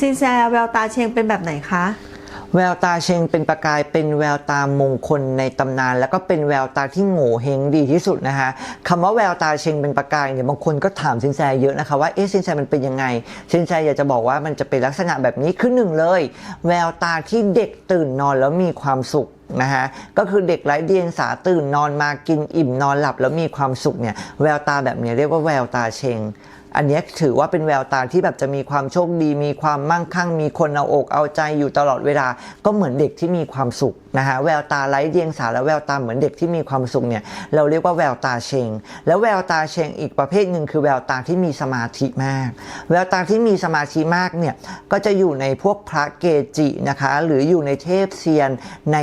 ซินแซแววตาเชงเป็นแบบไหนคะ แววตาเชงเป็นประกายเป็นแววตามงคลในตำนาน แล้วก็เป็นแววตาที่โง่เฮงดีที่สุดนะคะคำว่าแววตาเชงเป็นประกายเนี่ยบางคนก็ถามสินแสเยอะนะคะว่าเอ๊ะสินแสมันเป็นยังไงสินแสอยากจะบอกว่ามันจะเป็นลักษณะแบบนี้คือหนึ่งเลย แววตาที่เด็กตื่นนอนแล้วมีความสุขนะคะก็คือเด็กไร้เดียงสาตื่นนอนมากินอิ่มนอนหลับแล้วมีความสุขเนี่ยแววตาแบบนี้เรียกว่าแววตาเชง อันนี้ถือว่าเป็นแววตาที่แบบจะมีความโชคดี มีความมั่งคั่ง มีคนเอาอกเอาใจอยู่ตลอดเวลา ก็เหมือนเด็กที่มีความสุขนะฮะแววตาไร้เดียงสาและแววตาเหมือนเด็กที่มีความสุขเนี่ยเราเรียกว่าแววตาเชง แล้วแววตาเชงอีกประเภทหนึ่งคือแววตาที่มีสมาธิมาก แววตาที่มีสมาธิมากเนี่ยก็จะอยู่ในพวกพระเกจินะคะหรืออยู่ในเทพเซียนใน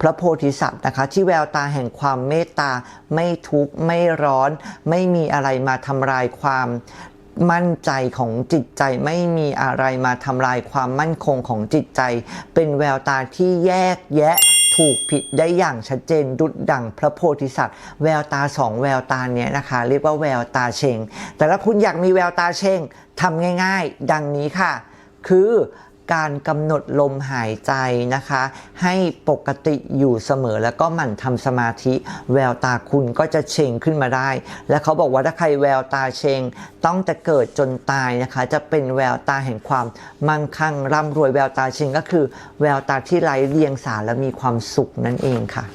พระโพธิสัตว์นะคะที่แววตาแห่งความเมตตาไม่ทุกข์ไม่ร้อน ไม่มีอะไรมาทำลายความ มั่นใจของจิตใจไม่มีอะไรมาทำลายความมั่นคงของจิตใจ เป็นแววตาที่แยกแยะถูกผิดได้อย่างชัดเจนดุดดังพระโพธิสัตว์ แววตาสองแววตาเนี้ยนะคะ เรียกว่าแววตาเชงแต่ถ้าคุณอยากมีแววตาเชงทำง่าย ๆ ดังนี้ค่ะ คือ การกำหนดลมหายใจนะคะ ให้ปกติอยู่เสมอแล้วก็หมั่นทำสมาธิ แววตาคุณก็จะเชงขึ้นมาได้ และเขาบอกว่าถ้าใครแววตาเชง ต้องแต่เกิดจนตายนะคะ จะเป็นแววตาแห่งความมั่งคั่งร่ำรวยแววตาเชงก็คือ แววตาที่ไร้เรียงสาและมีความสุขนั่นเองค่ะ